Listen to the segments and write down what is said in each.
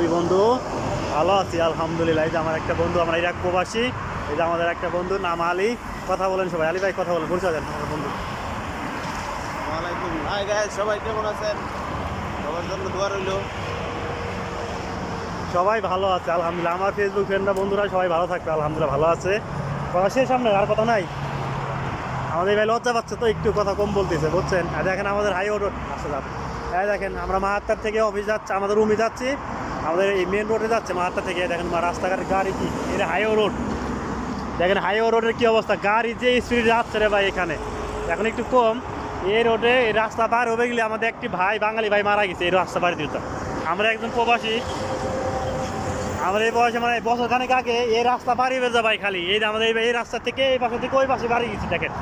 দুই বন্ধু। ভালো আছি আলহামদুলিল্লাহ। এই যে আমার একটা বন্ধু আমরা ইরাক প্রবাসী। এই যে আমাদের একটা বন্ধু নাম আলী। কথা বলেন সবাই। আলী ভাই কথা বলেন। পরিচয় দেন আমার বন্ধু। ওয়ালাইকুম। হাই গাইস সবাই কেমন আছেন? সবার জন্য দোয়া রইল। সবাই ভালো আছে আলহামদুলিল্লাহ। আমার ফেসবুক ফ্রেন্ডরা বন্ধুরা সবাই ভালো থাকবে আলহামদুলিল্লাহ ভালো আছে। কথা শেষ সামনে আর কথা নাই। আমাদের ভাই লজ্জা পাচ্ছে তো একটু কথা কম বলতেছে বুঝছেন? আর দেখেন আমাদের হাই রোড আসতে যাবে এই দেখেন আমরা মাহাত্তার থেকে অফিস যাচ্ছি আমাদের রুমে যাচ্ছি। আমাদের এই মেন রোডে যাচ্ছে মাহাত্তার থেকে। দেখেন মা, রাস্তাঘাটের গাড়ি কি? এটা হাইও রোড দেখেন হাইও রোডের কী অবস্থা? গাড়ি যে স্পিড যাচ্ছে রে ভাই এখানে। এখন একটু কম। এই রোডে এই রাস্তা পার হবে গেলে আমাদের একটি ভাই, বাঙালি ভাই মারা গেছে এই রাস্তা পার দিতে আমরা একজন প্রবাসী। আমাদের এই বয়সে মানে বছর খানেক আগে এই রাস্তা পারি হয়ে যায় ভাই খালি। এই আমাদের এই- এই রাস্তা থেকে এই পাশে থেকে ওই পাশে বাড়ি গেছি, দেখেন।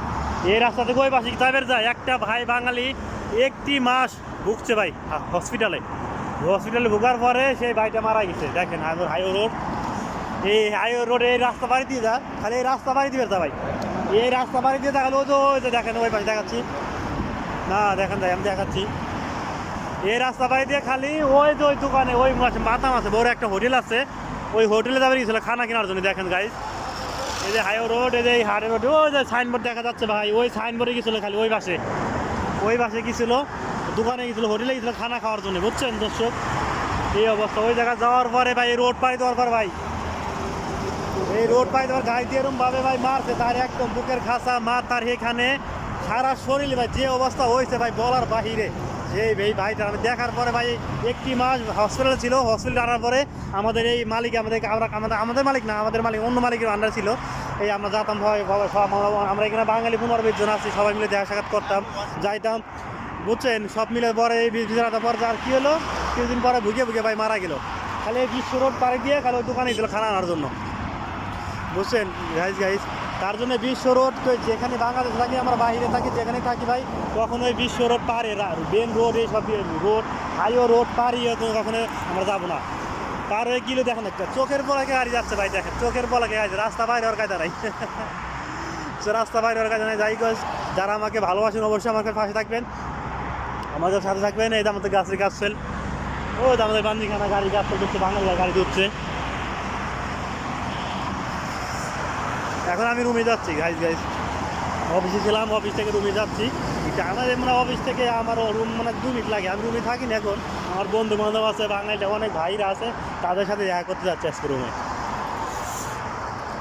এই রাস্তা থেকে ওই পাশে যাবের যায় একটা ভাই বাঙালি একটি মাস ভুগছে ভাই হসপিটালে হসপিটালে ভোগার পরে সেই ভাইটা মারা গেছে। দেখেন হাইও রোড এই হাইও রোডে এই রাস্তা বাড়ি দিয়ে যা, খালি এই রাস্তা বাড়ি দিবে যা ভাই। এই রাস্তা বাড়ি দিয়ে দেখাল যে, ওই যে দেখেন, ওই পাশে দেখাচ্ছি। না, দেখেন যাই আমি দেখাচ্ছি। এই রাস্তা বাড়ি দিয়ে খালি ওই যে, ওই দোকানে, ওই মাতাম আছে, বড় একটা হোটেল আছে। ওই হোটেলে যাবে গেছিল খানা কেনার জন্য, দেখেন গাইজ এই যে হাইও রোড, এই যে এই হাড়ে রোড, ওই যে সাইনবোর্ড দেখা যাচ্ছে ভাই, ওই সাইনবোর্ডে গেছিল খালি, ওই পাশে। ওই পাশে গেছিল দোকানে গেছিল হোটেলে গেছিল খানা খাওয়ার জন্য বুঝছেন দর্শক? এই অবস্থা। ওই জায়গায় যাওয়ার পরে ভাই রোড পাড়ি দেওয়ার পর ভাই এই রোড পাই দেওয়ার গাড়ি দিয়ে ভাবে ভাই মারছে তার একদম বুকের খাসা মার তার এখানে সারা শরীর ভাই যে অবস্থা হয়েছে ভাই বলার বাহিরে। যে এই ভাইটা আমি দেখার পরে ভাই একটি মাস হসপিটালে ছিল হসপিটালে আনার পরে আমাদের এই মালিক আমাদের আমরা আমাদের আমাদের মালিক না আমাদের মালিক অন্য মালিকের আন্ডার ছিল। এই আমরা যেতাম ভাই ভাই, সব আমরা- এখানে বাঙালি পনেরো আছি সবাই মিলে দেখা সাক্ষাৎ করতাম যাইতাম। বুঝছেন? সব মিলে পরে এই বিজনেসটা পরে আর কী হলো? কিছুদিন পরে ভুগে ভুগে ভাই মারা গেল। খালি এই বিশ্ব রোড পাড়ি দিয়ে খালি ওই দোকানে ছিল খানা আনার জন্য। বুঝছেন? গাইজ গাইজ তার জন্য বিশ্ব রোড তো যেখানে বাংলাদেশ থাকি, আমরা বাইরে থাকি যেখানে থাকি ভাই, কখনো ওই বিশ্ব রোড পারে বেন রোড এইসব রোড হাইও রোড পারি কখনো আমরা যাব না। তার ওই কিলো দেখেন একটা, চোখের বলাকে গাড়ি যাচ্ছে ভাই, দেখেন, চোখের পলাকে গাড়ি রাস্তা বাইরে ওর কায়দা নাই। রাস্তা বাইরে ওর কায়দা নাই, যাই যারা আমাকে ভালোবাসেন অবশ্যই আমাকে পাশে থাকবেন। আমাদের সাথে থাকবেন, এই যে আমাদের গাছের গাছ ফেল ও আমাদের বান্দিখানা গাড়ি, গাছ দিচ্ছে বাঙালি গাড়ি দিচ্ছে এখন আমি রুমে যাচ্ছি গাইজ গাইজ অফিসে ছিলাম, অফিস থেকে রুমে যাচ্ছি। আমার মানে অফিস থেকে আমার রুম মানে দু মিনিট লাগে। আমি রুমে থাকি না এখন। আমার বন্ধু বান্ধব আছে, বাঙালিটা অনেক ভাইরা আছে, তাদের সাথে দেখা করতে যাচ্ছি আজকে রুমে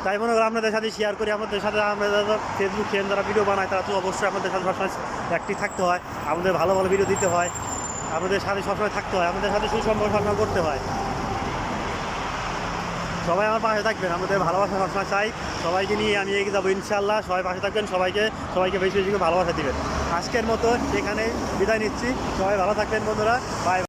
তাই মনে করি আপনাদের সাথে শেয়ার করি, আমাদের সাথে আমরা ফেসবুক ফ্রেন্ড যারা ভিডিও বানায়, তারা তো অবশ্যই আমাদের সাথে সবসময় অ্যাক্টিভ থাকতে হয়, আমাদের ভালো ভালো ভিডিও দিতে হয়, আমাদের সাথে সবসময় থাকতে হয়, আমাদের সাথে সুসম্পর্ক সবসময় করতে হয়। সবাই আমার পাশে থাকবেন, আমাদের ভালোবাসা সবসময় চাই, সবাইকে নিয়ে আমি এগিয়ে যাব ইনশাল্লাহ সবাই পাশে থাকবেন, সবাইকে সবাইকে বেশি বেশি ভালোবাসা দিবেন। আজকের মতো এখানে বিদায় নিচ্ছি, সবাই ভালো থাকবেন বন্ধুরা বাই